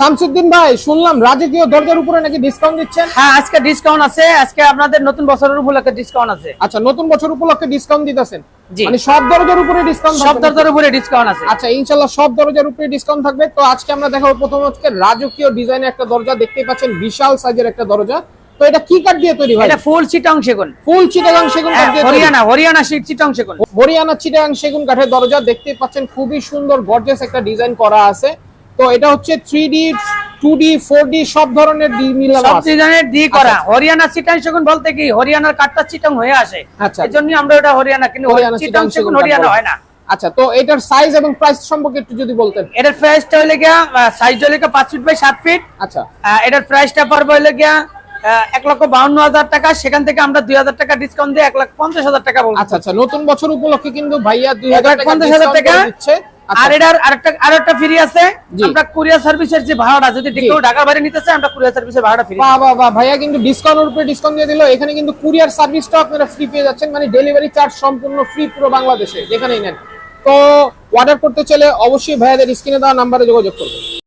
শামসুদ্দিন ভাই শুনলাম রাজকীয় দরজার উপরে নাকি ডিসকাউন্ট দিচ্ছেন। হ্যাঁ আজকে ডিসকাউন্ট আছে। আজকে আপনাদের নতুন বছরের উপলক্ষে ডিসকাউন্ট আছে। আচ্ছা নতুন বছর উপলক্ষে ডিসকাউন্ট দিতেছেন? মানে সব দরজার উপরে ডিসকাউন্ট সব দরজার উপরে ডিসকাউন্ট আছে। আচ্ছা সব দরজার উপরে ডিসকাউন্ট থাকবে। তো আজকে আমরা দেখাবো প্রথম হচ্ছে রাজকীয় ডিজাইনের একটা দরজা। দেখতেই পাচ্ছেন বিশাল সাইজের একটা দরজা। তো এটা কি কাঠ দিয়ে তৈরি ভাই? এটা ফুল চিটং সেগুন। ফুল চিটাগাং সেগুন কাঠ হ্যাঁ, দিয়ে হরিয়ানা হরিয়ানা চিটং সেগুন। হরিয়ানা চিটাগাং সেগুন কাঠের দরজা। দেখতে পাচ্ছেন খুবই সুন্দর গর্জিয়াস একটা ডিজাইন করা আছে। তো এটা হচ্ছে three D two D four D সব ধরনের ডি মিলানো সব ডিজাইনের করা আচ্ছা। হরিয়ানা চিটং সেগুন বলতে কি হরিয়ানার কাঠটা চিটং হয়ে আসে। আচ্ছা। আমরা ওটা হরিয়ানা কিন্তু হরিয়ানা সেগুন হরিয়ানা হয় না। আচ্ছা তো এটার সাইজ এবং প্রাইস সম্পর্কে একটু যদি বলতেন। এটার প্রাইসটা হইলে গিয়া সাইজ গিয়া পাঁচ ফিট বাই সাত ফিট আচ্ছা। এটার প্রাইসটা পড়বে গিয়া এক লক্ষ বাউন্ন হাজার টাকা। সেখান থেকে আমরা দুই হাজার টাকা ডিসকাউন্ট দিয়ে এক লাখ পঞ্চাশ হাজার টাকা আচ্ছা আচ্ছা। নতুন বছর উপলক্ষে কিন্তু ভাইয়া দুই হাজার টাকা পঞ্চাশ হাজার টাকা। দিচ্ছে। আর এটার আরেকটা আরেকটা ফ্রি আছে। আমরা কুরিয়ার সার্ভিসের যে ভাড়াটা যদি কেউ ঢাকার বাইরে নিতে চায় আমরা কুরিয়ার সার্ভিসের ভাড়াটা ফ্রি বাহ বাহ বাহ ভাইয়া কিন্তু ডিসকাউন্টের উপরে ডিসকাউন্ট দিয়ে দিল। এখানে কিন্তু কুরিয়ার সার্ভিসটা আপনারা ফ্রি পেয়ে যাচ্ছেন। মানে ডেলিভারি চার্জ সম্পূর্ণ ফ্রি পুরো বাংলাদেশে যেখানেই নেন। তো অর্ডার করতে চাইলে অবশ্যই ভাইয়াদের স্ক্রিনে দেওয়া নাম্বারে যোগাযোগ করবেন।